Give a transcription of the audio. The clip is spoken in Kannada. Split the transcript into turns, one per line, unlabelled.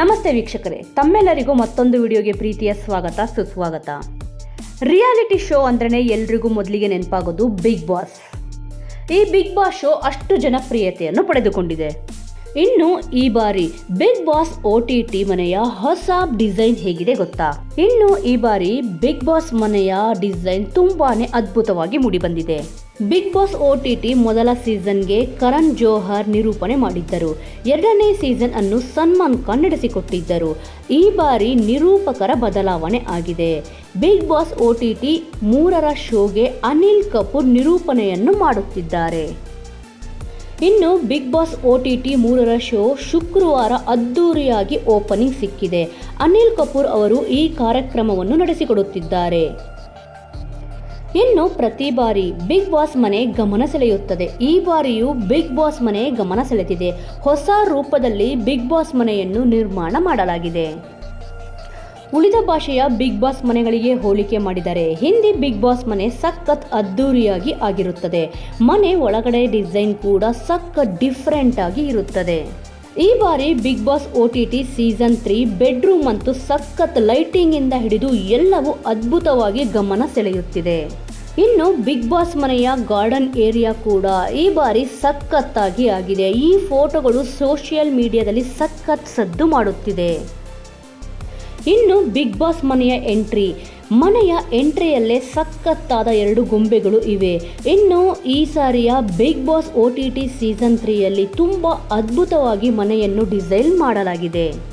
ನಮಸ್ತೆ ವೀಕ್ಷಕರೇ, ತಮ್ಮೆಲ್ಲರಿಗೂ ಮತ್ತೊಂದು ವಿಡಿಯೋಗೆ ಪ್ರೀತಿಯ ಸ್ವಾಗತ, ಸುಸ್ವಾಗತ. ರಿಯಾಲಿಟಿ ಶೋ ಅಂದ್ರೆ ಎಲ್ರಿಗೂ ಮೊದಲಿಗೆ ನೆನಪಾಗೋದು ಬಿಗ್ ಬಾಸ್ ಈ ಬಿಗ್ ಬಾಸ್ ಶೋ ಅಷ್ಟು ಜನಪ್ರಿಯತೆಯನ್ನು ಪಡೆದುಕೊಂಡಿದೆ. ಇನ್ನು ಈ ಬಾರಿ ಬಿಗ್ ಬಾಸ್ ಒ ಟಿ ಮನೆಯ ಹೊಸ ಡಿಸೈನ್ ಹೇಗಿದೆ ಗೊತ್ತಾ? ಇನ್ನು ಈ ಬಾರಿ ಬಿಗ್ ಬಾಸ್ ಮನೆಯ ಡಿಸೈನ್ ತುಂಬಾನೇ ಅದ್ಭುತವಾಗಿ ಮೂಡಿಬಂದಿದೆ Bigg Boss O T T ಮೊದಲ ಸೀಸನ್ಗೆ ಕರಣ್ ಜೋಹರ್ ನಿರೂಪಣೆ ಮಾಡಿದ್ದರು. ಎರಡನೇ ಸೀಸನ್ ಅನ್ನು ಸನ್ಮಾನ್ ಖಾನ್ ನಡೆಸಿಕೊಟ್ಟಿದ್ದರು. ಈ ಬಾರಿ ನಿರೂಪಕರ ಬದಲಾವಣೆ ಆಗಿದೆ. Bigg Boss O T T ಮೂರರ ಶೋಗೆ ಅನಿಲ್ ಕಪೂರ್ ನಿರೂಪಣೆಯನ್ನು ಮಾಡುತ್ತಿದ್ದಾರೆ. ಇನ್ನು Bigg Boss O T T ಮೂರರ ಶೋ ಶುಕ್ರವಾರ ಅದ್ದೂರಿಯಾಗಿ ಓಪನಿಂಗ್ ಸಿಕ್ಕಿದೆ. ಅನಿಲ್ ಕಪೂರ್ ಅವರು ಈ ಕಾರ್ಯಕ್ರಮವನ್ನು ನಡೆಸಿಕೊಡುತ್ತಿದ್ದಾರೆ. ಇನ್ನು ಪ್ರತಿ ಬಾರಿ ಬಿಗ್ ಬಾಸ್ ಮನೆ ಗಮನ ಸೆಳೆಯುತ್ತದೆ. ಈ ಬಾರಿಯೂ ಬಿಗ್ ಬಾಸ್ ಮನೆ ಗಮನ ಸೆಳೆದಿದೆ. ಹೊಸ ರೂಪದಲ್ಲಿ ಬಿಗ್ ಬಾಸ್ ಮನೆಯನ್ನು ನಿರ್ಮಾಣ ಮಾಡಲಾಗಿದೆ. ಉಳಿದ ಭಾಷೆಯ ಬಿಗ್ ಬಾಸ್ ಮನೆಗಳಿಗೆ ಹೋಲಿಕೆ ಮಾಡಿದರೆ ಹಿಂದಿ ಬಿಗ್ ಬಾಸ್ ಮನೆ ಸಖತ್ ಅದ್ದೂರಿಯಾಗಿ ಆಗಿರುತ್ತದೆ. ಮನೆ ಒಳಗಡೆ ಡಿಸೈನ್ ಕೂಡ ಸಖತ್ ಡಿಫ್ರೆಂಟ್ ಆಗಿ ಇರುತ್ತದೆ. ಈ ಬಾರಿ big boss O T T season three bedroom ಅಂತೂ ಸಖತ್ ಲೈಟಿಂಗ್ ಇಂದ ಹಿಡಿದು ಎಲ್ಲವೂ ಅದ್ಭುತವಾಗಿ ಗಮನ ಸೆಳೆಯುತ್ತಿದೆ. ಇನ್ನು ಬಿಗ್ ಬಾಸ್ ಮನೆಯ ಗಾರ್ಡನ್ ಏರಿಯಾ ಕೂಡ ಈ ಬಾರಿ ಸಖತ್ತಾಗಿ ಆಗಿದೆ. ಈ ಫೋಟೋಗಳು ಸೋಷಿಯಲ್ ಮೀಡಿಯಾದಲ್ಲಿ ಸಖತ್ ಸದ್ದು ಮಾಡುತ್ತಿದೆ. ಇನ್ನು ಬಿಗ್ ಬಾಸ್ ಮನೆಯ ಎಂಟ್ರಿ. ಮನೆಯ ಎಂಟ್ರಿಯಲ್ಲೇ ಸಖತ್ತಾದ ಎರಡು ಗೊಂಬೆಗಳು ಇವೆ. ಇನ್ನು ಈ ಸಾರಿಯ big boss O T T season ತ್ರೀಯಲ್ಲಿ ತುಂಬ ಅದ್ಭುತವಾಗಿ ಮನೆಯನ್ನು ಡಿಸೈನ್ ಮಾಡಲಾಗಿದೆ.